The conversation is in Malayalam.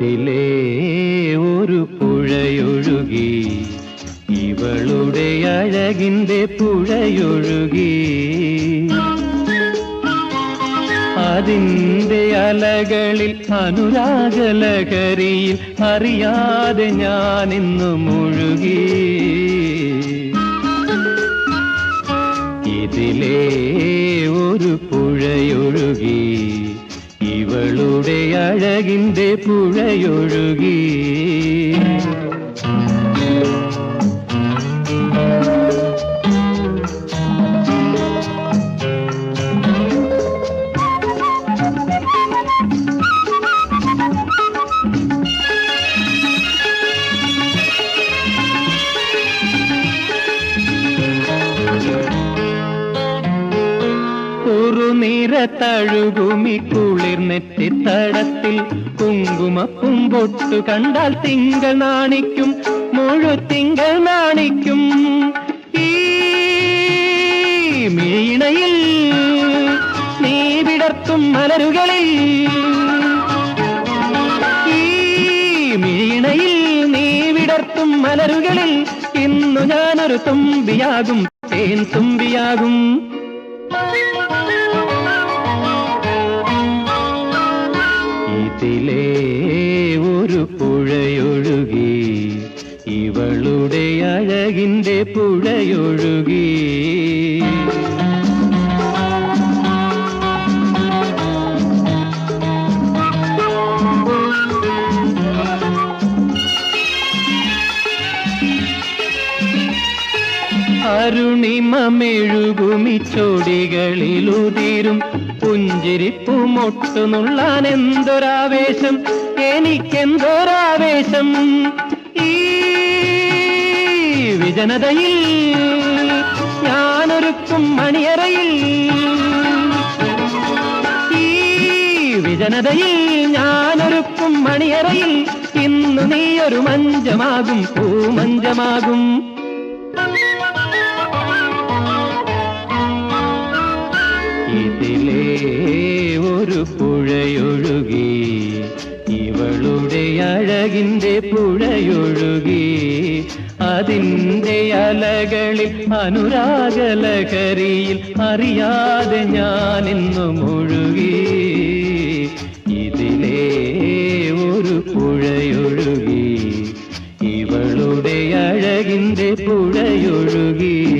ഇതിലേ ഒരു പുഴയൊഴുകി ഇവളുടെ അഴകിന്റെ പുഴയൊഴുകി. അതിന്റെ അലകളിൽ അനുരാഗലകരിയിൽ അറിയാതെ ഞാൻ മുഴുകി. ഇവളുടെ അഴകിന്റെ പുഴയൊഴുകി കുറുനിര തഴുകുമി കുളിർനെറ്റി തടത്തിൽ കുങ്കുമപ്പും പൊട്ടു കണ്ടാൽ തിങ്കൾ നാണിക്കും മുഴു തിങ്കൾ നാണിക്കും. ഈ നീ വിടർത്തും മലരുകളിൽ ഈ മീണയിൽ നീ വിടർത്തും മലരുകളിൽ ഇന്നു ഞാനൊരു തുമ്പിയാകും തേൻ തുമ്പിയാകും. അഴകിന്റെ പുഴയൊഴുകി. അരുണിമമെഴുകുമി ചൊടികളിലുതിരും പുഞ്ചിരിപ്പുമൊട്ടു നുള്ളാൻ എന്തൊരാവേശം എനിക്കെന്തൊരാവേശം ഈ വിജനതയിൽ ഞാനൊരുക്കും മണിയറയിൽ. ഈ വിജനതയിൽ ഞാനൊരുക്കും മണിയറയിൽ. ഇന്നു നീയൊരു മഞ്ചമാകും പൂമഞ്ചമാകും. ഇതിലേ ഒരു പുഴയൊഴുകി ഇവളുടെ അഴകിന്റെ പുഴയൊഴുകി. അതിന്റെ അലകളിൽ അനുരാഗലകരിയിൽ അറിയാതെ ഞാൻ ഇന്നു മുഴുകി. ഇതിലേ ഒരു പുഴയൊഴുകി. ഇവളുടെ അഴകിന്റെ പുഴയൊഴുകി.